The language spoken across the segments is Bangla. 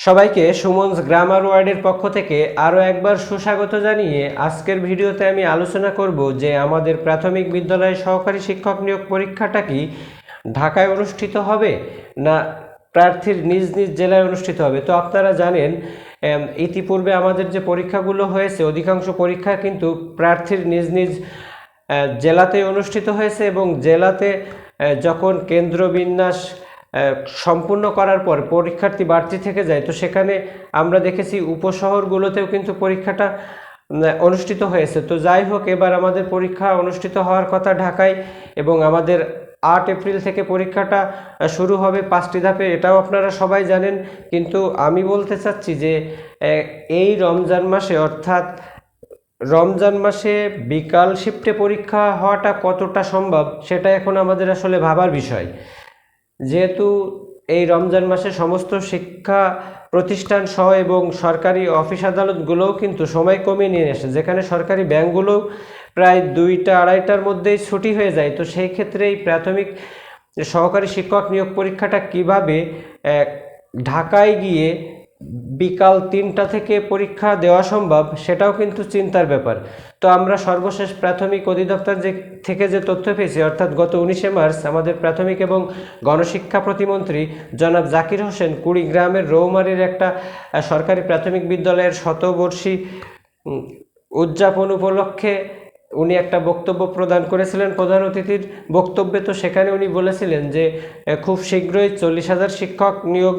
সবাইকে সুমনস গ্রামার ওয়ার্ডের পক্ষ থেকে আরও একবার সুস্বাগত জানিয়ে আজকের ভিডিওতে আমি আলোচনা করব যে আমাদের প্রাথমিক বিদ্যালয়ে সহকারী শিক্ষক নিয়োগ পরীক্ষাটা কি ঢাকায় অনুষ্ঠিত হবে না প্রার্থীর নিজ নিজ জেলায় অনুষ্ঠিত হবে? তো আপনারা জানেন ইতিপূর্বে আমাদের যে পরীক্ষাগুলো হয়েছে, অধিকাংশ পরীক্ষা কিন্তু প্রার্থীর নিজ নিজ জেলাতে অনুষ্ঠিত হয়েছে এবং জেলাতে যখন কেন্দ্র বিন্যাস সম্পূর্ণ করার পর পরীক্ষার্থী বাড়তি থেকে যায়। তো সেখানে আমরা দেখেছি উপশহরগুলোতেও কিন্তু পরীক্ষাটা অনুষ্ঠিত হয়েছে। তো যাই হোক, এবার আমাদের পরীক্ষা অনুষ্ঠিত হওয়ার কথা ঢাকায় এবং আমাদের আট এপ্রিল থেকে পরীক্ষাটা শুরু হবে পাঁচটি ধাপে, এটাও আপনারা সবাই জানেন। কিন্তু আমি বলতে চাচ্ছি যে এই রমজান মাসে অর্থাৎ রমজান মাসে বিকাল শিফটে পরীক্ষা হওয়াটা কতটা সম্ভব, সেটা এখন আমাদের আসলে ভাবার বিষয়। যেহেতু এই রমজান মাসে সমস্ত শিক্ষা প্রতিষ্ঠান সহ এবং সরকারি অফিস আদালতগুলোও কিন্তু সময় কমিয়ে নিয়ে আসে। যেখানে সরকারি ব্যাংকগুলো প্রায় দুইটা, আড়াইটার মধ্যেই ছুটি হয়ে যায়। তো সেই ক্ষেত্রে এই প্রাথমিক সহকারী শিক্ষক নিয়োগ পরীক্ষাটা কীভাবে ঢাকায় গিয়ে বিকাল তিনটা থেকে পরীক্ষা দেওয়া সম্ভব, সেটাও কিন্তু চিন্তার ব্যাপার। তো আমরা সর্বশেষ প্রাথমিক অধিদপ্তর যে, থেকে যে তথ্য পেয়েছি, অর্থাৎ গত উনিশে মার্চ আমাদের প্রাথমিক এবং গণশিক্ষা প্রতিমন্ত্রী জনাব জাকির হোসেন কুড়িগ্রামের রৌমারির একটা সরকারি প্রাথমিক বিদ্যালয়ের শতবর্ষী উদযাপন উপলক্ষে উনি একটা বক্তব্য প্রদান করেছিলেন প্রধান অতিথির বক্তব্যে। তো সেখানে উনি বলেছিলেন যে খুব শীঘ্রই চল্লিশ হাজার শিক্ষক নিয়োগ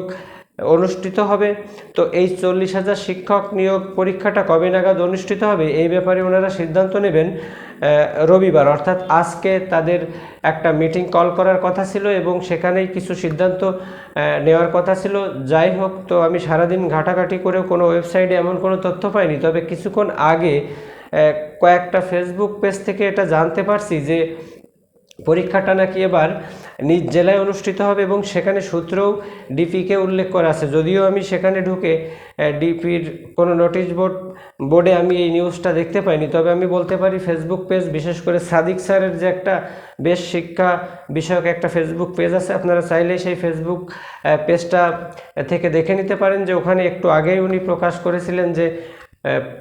অনুষ্ঠিত হবে। তো এই চল্লিশ হাজার শিক্ষক নিয়োগ পরীক্ষাটা কবে নাগাদ অনুষ্ঠিত হবে, এই ব্যাপারে ওনারা সিদ্ধান্ত নেবেন রবিবার। অর্থাৎ আজকে তাদের একটা মিটিং কল করার কথা ছিল এবং সেখানেই কিছু সিদ্ধান্ত নেওয়ার কথা ছিল। যাই হোক, তো আমি সারাদিন ঘাটাঘাটি করেও কোনো ওয়েবসাইটে এমন কোনো তথ্য পাইনি। তবে কিছুক্ষণ আগে কয়েকটা ফেসবুক পেজ থেকে এটা জানতে পারছি যে পরীক্ষাটা নাকি এবার নিজ জেলায় অনুষ্ঠিত হবে এবং সেখানে সূত্রেও ডিপিকে উল্লেখ করা আছে। যদিও আমি সেখানে ঢুকে ডিপির কোনো নোটিশ বোর্ড, বোর্ডে আমি এই নিউজটা দেখতে পাইনি। তবে আমি বলতে পারি, ফেসবুক পেজ, বিশেষ করে সাদিক স্যারের যে একটা বেশ শিক্ষা বিষয়ক একটা ফেসবুক পেজ আছে, আপনারা চাইলে সেই ফেসবুক পেজটা থেকে দেখে নিতে পারেন যে ওখানে একটু আগেই উনি প্রকাশ করেছিলেন যে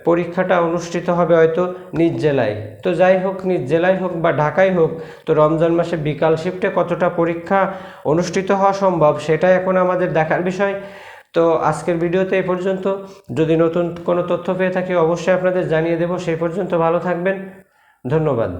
পরীক্ষাটা অনুষ্ঠিত হবে হয়তো নিজ জেলায়। তো যাই হোক, নিজ জেলায় হোক বা ঢাকায় হোক, তো রমজান মাসে বিকাল শিফটে কতটা পরীক্ষা অনুষ্ঠিত হওয়া সম্ভব সেটা এখন আমাদের দেখার বিষয়। তো আজকের ভিডিওতে এ পর্যন্ত। যদি নতুন কোনো তথ্য পেয়ে থাকি, অবশ্যই আপনাদের জানিয়ে দেবো। সেই পর্যন্ত ভালো থাকবেন। ধন্যবাদ।